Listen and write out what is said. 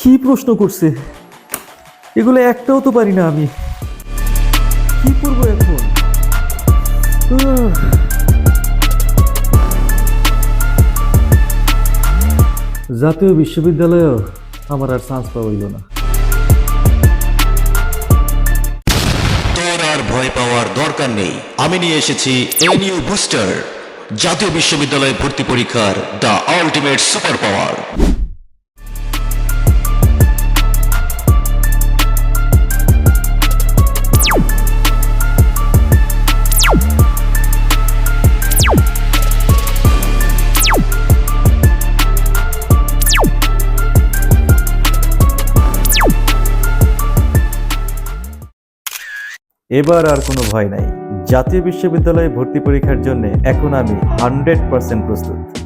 কি প্রশ্ন করছে? এগুলো একটাও তো পারি না আমি। কি করব এখন? জাতীয় বিশ্ববিদ্যালয়েও আমার আর চান্স পাওয়া হইল না। তোর আর ভয় পাওয়ার দরকার নেই। আমি নিয়ে এসেছি এনিউ বুস্টার জাতীয় বিশ্ববিদ্যালয় ভর্তি পরীক্ষার দ্য আলটিমেট সুপার পাওয়ার এবার আর কোনো ভয় নাই। জাতীয় বিশ্ববিদ্যালয়ে ভর্তি পরীক্ষার জন্য এখন আমি হান্ড্রেড পার্সেন্ট প্রস্তুত।